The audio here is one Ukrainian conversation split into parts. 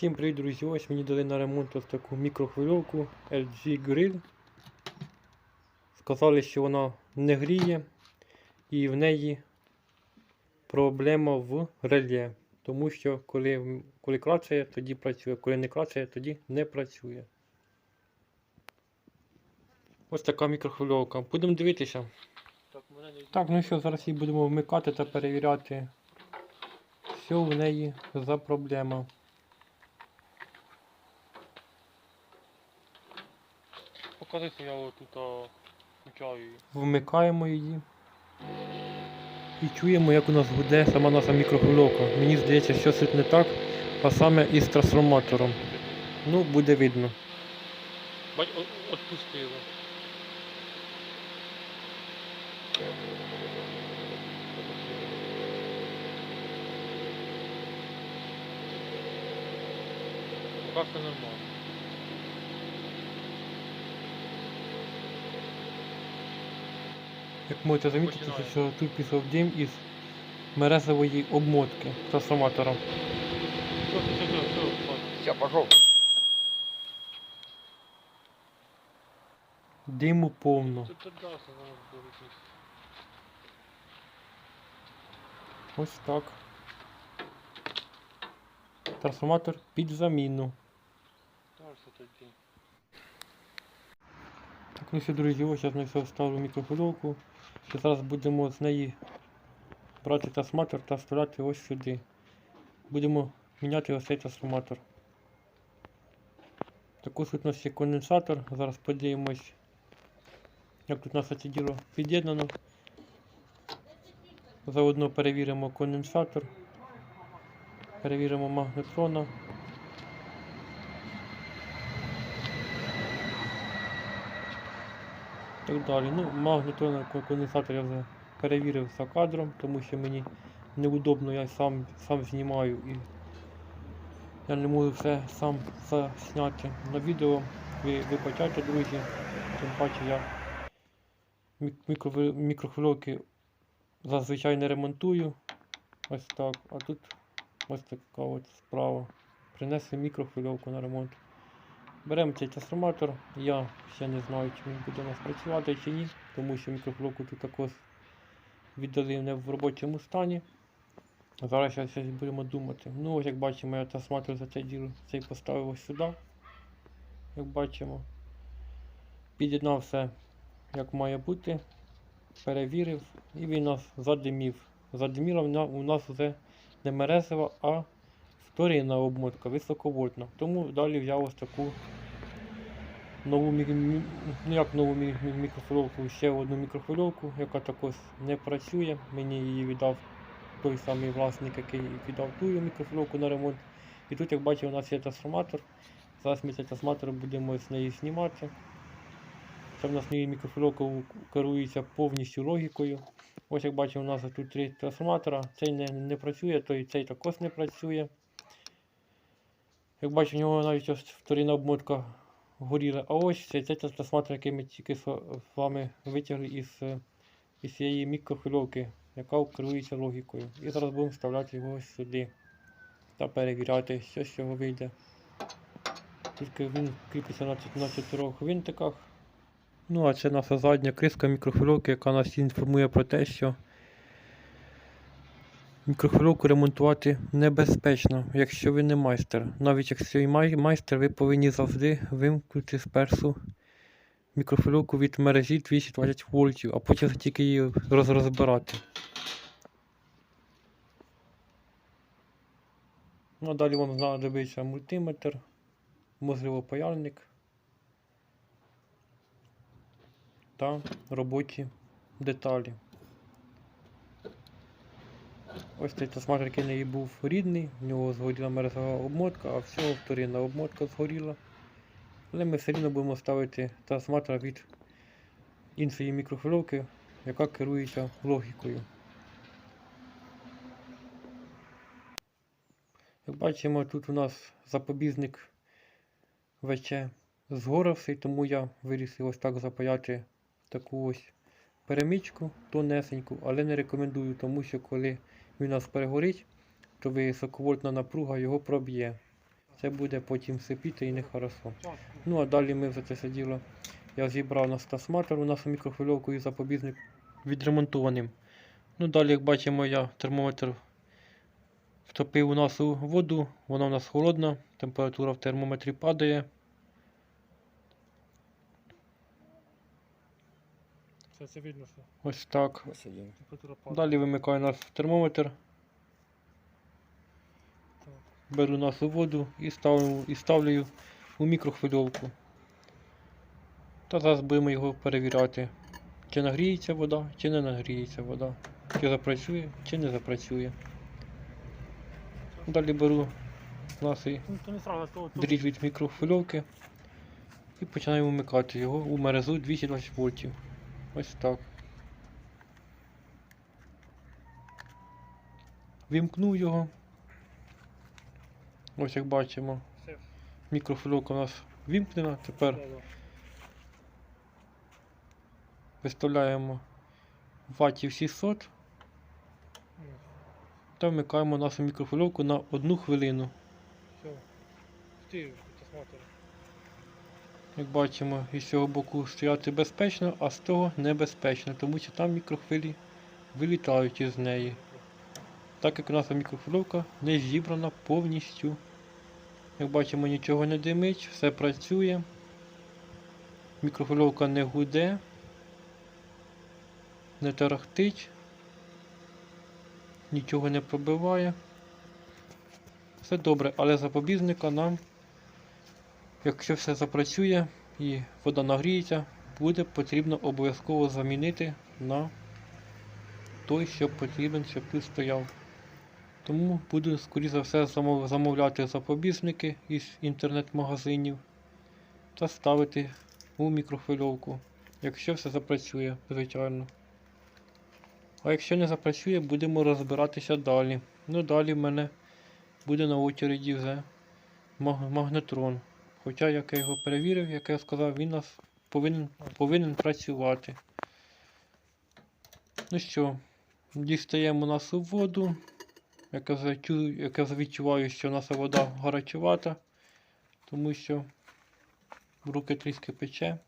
Всім привіт, друзі! Ось мені дали на ремонт ось таку мікрохвильовку LG Grill. Сказали, що вона не гріє і в неї проблема в реле. Тому що коли, коли клацає, тоді працює, коли не клацає, тоді не працює. Ось така мікрохвильовка. Будемо дивитися. Так, Так, ну що, зараз її будемо вмикати та перевіряти, що в неї за проблема. Що я отут а, включаю її. Вмикаємо її. І чуємо, як у нас гуде сама наша мікрохвильовка. Мені здається, що щось не так, а саме із трансформатором. Ну, буде видно. Бать, от, отпустила. Пока все нормально. Як можете замітити, що тут пішов дим із мерезової обмотки трансформатора. Все, все, все, все, все. Все, пошел. Диму повно. Ось так. Трансформатор під заміну. Так, ну що, друзі, ось я знайшов стару мікрохвильовку. І зараз будемо з неї брати трансформатор та вставляти ось сюди. Будемо міняти ось цей трансформатор. Також тут у нас є конденсатор. Зараз подивимось, як тут у нас це діло під'єднано. Заодно перевіримо конденсатор. Перевіримо магнетрона. Так далі. Ну, магнітронний конденсатор я вже перевірив за кадром, тому що мені неудобно, я сам сам знімаю і я не можу все сам засняти на відео. Ви вибачайте, друзі, тим паче я мікро- мікрохвильовки зазвичай не ремонтую. Ось так. А тут ось така от справа. Принесли мікрохвильовку на ремонт. Беремо цей трансформатор. Я ще не знаю, чи він буде у нас працювати чи ні, тому що мікрофлоку тут також віддали не в робочому стані. Зараз щось будемо думати. Ну ось як бачимо, я трансформатор за це діло цей поставив ось сюди. Як бачимо. Під'єднав все як має бути. Перевірив і він нас задимів. Задиміла у нас вже не мерезова, а вторинна обмотка високовольтна. Тому далі взяв ось таку нову мі- ну як нову мі- мі- мікрохвильовку, ще одну мікрохвильовку, яка також не працює. Мені її віддав той самий власник, який віддав ту мікрохвильовку на ремонт. І тут, як бачите, у нас є трансформатор. Зараз ми цей трансформатор будемо з неї знімати. Це в нас неї мікрохвильовка керується повністю логікою. Ось як бачимо, у нас тут три трансформатора. Цей не, не працює, той цей також не працює. Як бачимо, у нього навіть ось вторинна обмотка горіла. А ось цей, трансформатор, який ми тільки з вами витягли із, е, із цієї мікрохвильовки, яка керується логікою. І зараз будемо вставляти його сюди та перевіряти, що з цього вийде. Тільки він кріпиться на, чот- на чотирьох винтиках. Ну, а це наша задня криска мікрохвильовки, яка нас інформує про те, що мікрохвильовку ремонтувати небезпечно, якщо ви не майстер. Навіть якщо і май- майстер, ви повинні завжди вимкнути спершу мікрохвильовку від мережі 220 вольтів, а потім тільки її роз- розбирати. Ну, а далі вам знадобиться мультиметр, можливо паяльник та робочі деталі. Ось цей трансформатор, який в неї був рідний, в нього згоріла мерезова обмотка, а всього вторинна обмотка згоріла. Але ми все рівно будемо ставити трансформатор від іншої мікрохвильовки, яка керується логікою. Як бачимо, тут у нас запобіжник ВЧ згорився, тому я вирішив ось так запаяти таку ось перемичку тонесеньку, але не рекомендую, тому що коли він у нас перегорить, то високовольтна напруга його проб'є. це буде потім сипіти і нехорошо. Ну а далі ми за це все діло. Я зібрав на стасматор у нас мікрохвильовку і запобіжник відремонтованим. Ну далі, як бачимо, я термометр втопив у нас у воду, вона у нас холодна, температура в термометрі падає. Це видно, що Ось так. Ось температура падає. Далі вимикаю наш термометр, Так. беру нас у воду і ставлю, і ставлю у мікрохвильовку. Та зараз будемо його перевіряти, чи нагріється вода, чи не нагріється вода, чи запрацює, чи не запрацює. Далі беру наш Ну, дріт від мікрохвильовки і починаю вмикати його у мережу 220 вольтів. Ось так. Вімкнув його. Ось як бачимо, все. у нас вімкнена. Тепер виставляємо ваттів 600 Ну, та вмикаємо нашу мікрохвильовку на одну хвилину. Все. Як бачимо, із цього боку стояти безпечно, а з того небезпечно, тому що там мікрохвилі вилітають із неї. Так як наша мікрохвильовка не зібрана повністю. Як бачимо, нічого не димить, все працює. Мікрохвильовка не гуде, не тарахтить, нічого не пробиває. Все добре, але запобіжника нам Якщо все запрацює і вода нагріється, буде потрібно обов'язково замінити на той, що потрібен, щоб тут стояв. Тому буду, скоріше за все, замовляти запобіжники із інтернет-магазинів та ставити у мікрохвильовку, якщо все запрацює, звичайно. А якщо не запрацює, будемо розбиратися далі. Ну далі в мене буде на очереді вже магнетрон. Хоча, як я його перевірив, як я сказав, він нас повинен, повинен працювати. Ну що, дістаємо нашу воду. Як я, вже як я відчуваю, що наша вода гарячувата, тому що руки трішки пече.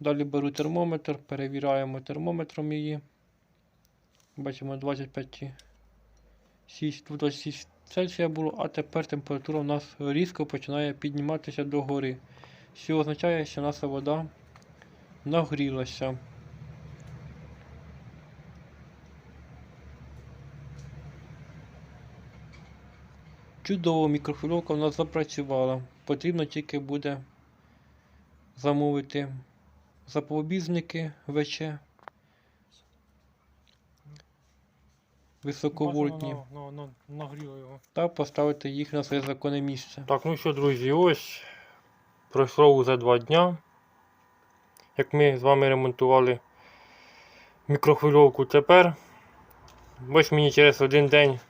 Далі беру термометр, перевіряємо термометром її. Бачимо 25 6, 26 Цельсія було, а тепер температура у нас різко починає підніматися догори. Що означає, що наша вода нагрілася. Чудово, мікрохвильовка у нас запрацювала. Потрібно тільки буде замовити запобіжники ВЧ. Високовольтні. Бачу, воно на, на, нагріло його. та поставити їх на своє законне місце. Так, ну що, друзі, ось пройшло уже два дня. Як ми з вами ремонтували мікрохвильовку тепер. Ось мені через один день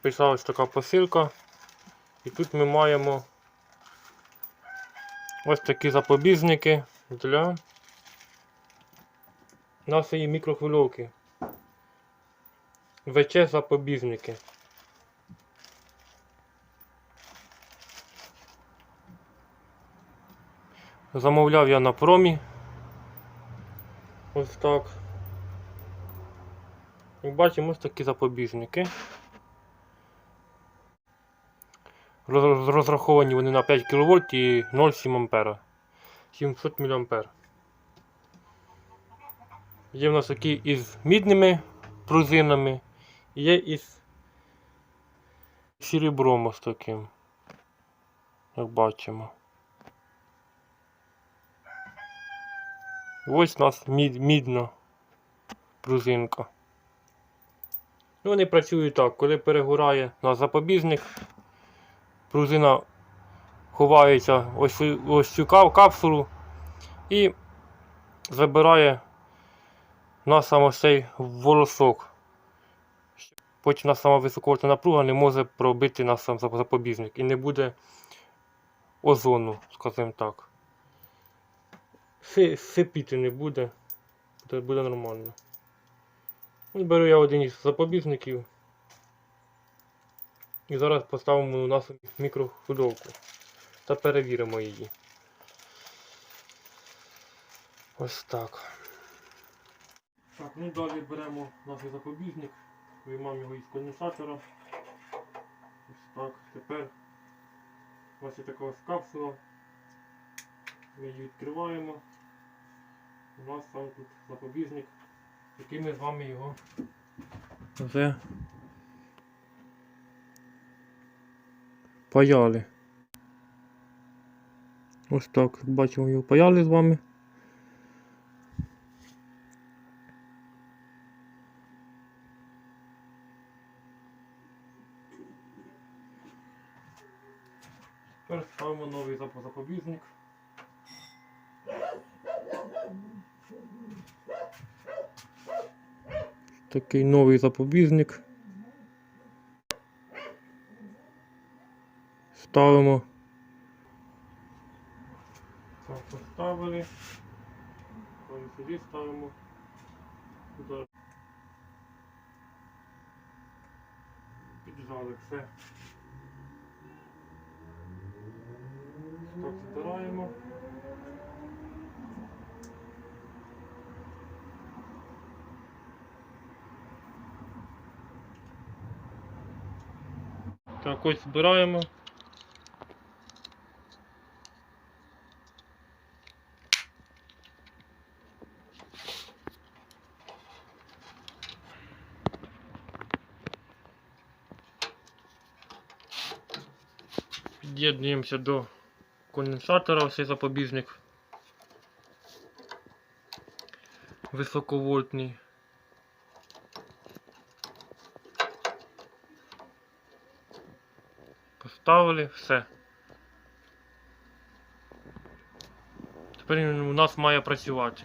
прийшла ось така посилка. І тут ми маємо ось такі запобіжники для нашої мікрохвильовки. ВЧ запобіжники. Замовляв я на промі. Ось так. Як бачимо, ось такі запобіжники. Розраховані вони на 5 кВт і 0,7 А. 700 мА. Є в нас такі із мідними пружинами, є із серебром ось таким. Як бачимо. Ось у нас мід, мідна пружинка. Ну, вони працюють так, коли перегорає на запобіжник, пружина ховається ось, ось цю капсулу і забирає на саме цей волосок. Потім на сама високовольтна напруга не може пробити на сам запобіжник і не буде озону, скажімо так. Си- Сипіти не буде, буде, нормально. Ось беру я один із запобіжників І зараз поставимо нашу мікрохвильовку та перевіримо її. Ось так. Так, ну далі беремо наш запобіжник, виймаємо його із конденсатора. Ось так. Тепер у нас є така ось капсула. Ми її відкриваємо. У нас там тут запобіжник, який ми з вами його вже паяли. Ось так, бачимо, його паяли з вами. Тепер ставимо новий запобіжник. Такий новий запобіжник. Ставимо. Так, поставили. Потім сюди ставимо. Піджали все. Так, збираємо. Так, ось збираємо. Під'єднуємося до конденсатора, ось запобіжник. Високовольтний. Поставили, все. Тепер він у нас має працювати.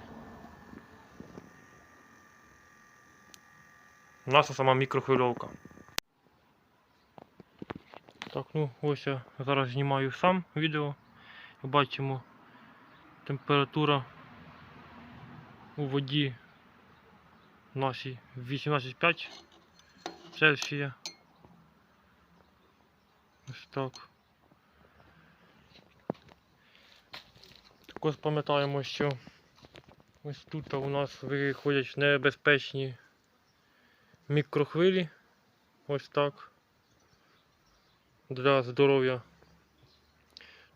У нас сама мікрохвильовка. Так, ну ось я зараз знімаю сам відео. Бачимо температура у воді нашій 18,5 Цельсія. Ось так. Також пам'ятаємо, що ось тут у нас виходять небезпечні мікрохвилі. Ось так. Для здоров'я.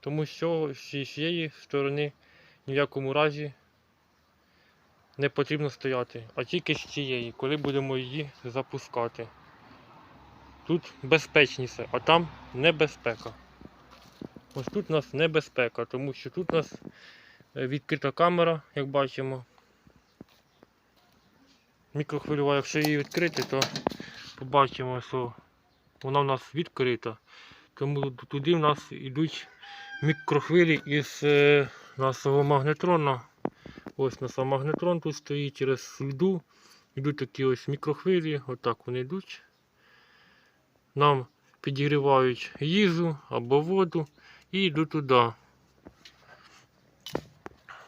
Тому що з цієї сторони ні в якому разі не потрібно стояти, а тільки з цієї, коли будемо її запускати. Тут безпечніше, а там небезпека. Ось тут у нас небезпека, тому що тут у нас е, відкрита камера, як бачимо. Мікрохвильова, якщо її відкрити, то побачимо, що вона у нас відкрита. Тому туди в нас йдуть мікрохвилі із е, нашого магнетрона. Ось наш магнетрон тут стоїть через сліду. Йдуть такі ось мікрохвилі, отак вони йдуть. Нам підігрівають їжу або воду і йдуть туди.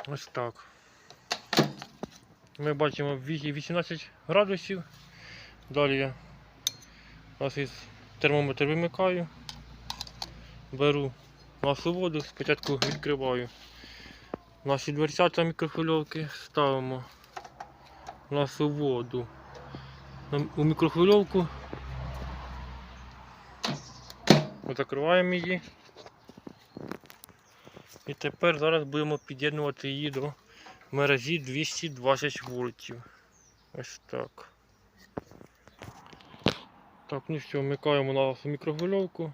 Ось так. Ми бачимо 18 градусів. Далі я ось термометр вимикаю. Беру нашу воду, спочатку відкриваю наші дверцята мікрохвильовки, ставимо нашу воду у мікрохвильовку. Закриваємо її. І тепер зараз будемо під'єднувати її до мережі 220 вольтів. Ось так. Так, ну що, вмикаємо нашу мікрохвильовку.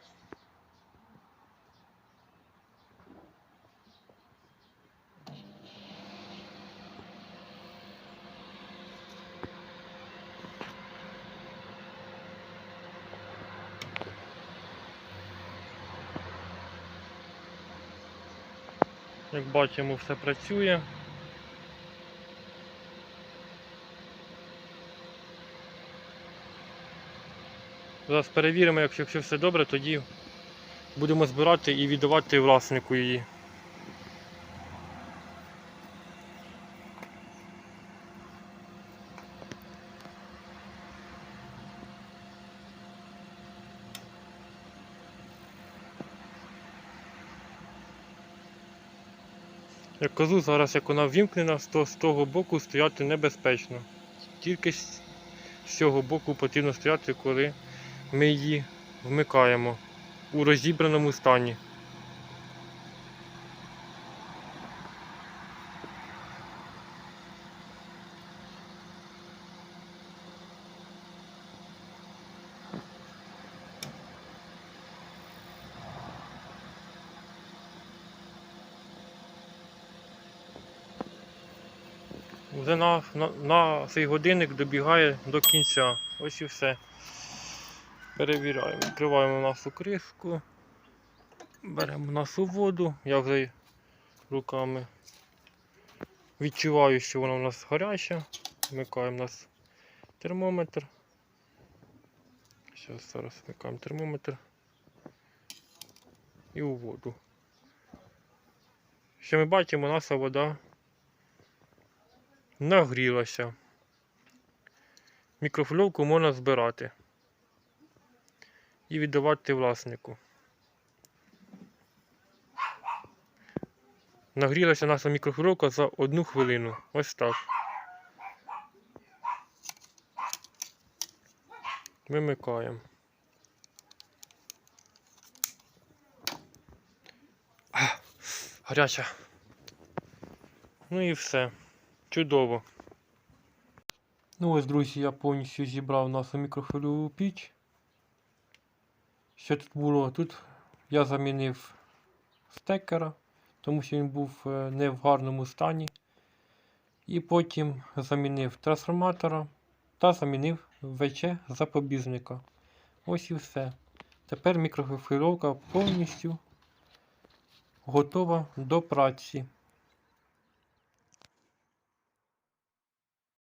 Як бачимо, все працює. Зараз перевіримо, якщо, все добре, тоді будемо збирати і віддавати власнику її. Як кажу, зараз як вона ввімкнена, то з того боку стояти небезпечно. Тільки з цього боку потрібно стояти, коли ми її вмикаємо у розібраному стані. Вже на, на, на цей годинник добігає до кінця. Ось і все. Перевіряємо. Відкриваємо нашу кришку. Беремо нашу воду. Я вже руками відчуваю, що вона у нас гаряча. Вмикаємо у нас термометр. Зараз, зараз вмикаємо термометр. І у воду. Що ми бачимо, наша вода нагрілася. Мікрофільовку можна збирати і віддавати власнику. Нагрілася наша мікрофільовка за одну хвилину. Ось так. Вимикаємо. Гаряча. Ну і все. Чудово. Ну ось, друзі, я повністю зібрав нашу мікрохвильову піч. Що тут було? Тут я замінив стекера, тому що він був е, не в гарному стані. І потім замінив трансформатора та замінив ВЧ запобіжника. Ось і все. Тепер мікрохвильовка повністю готова до праці.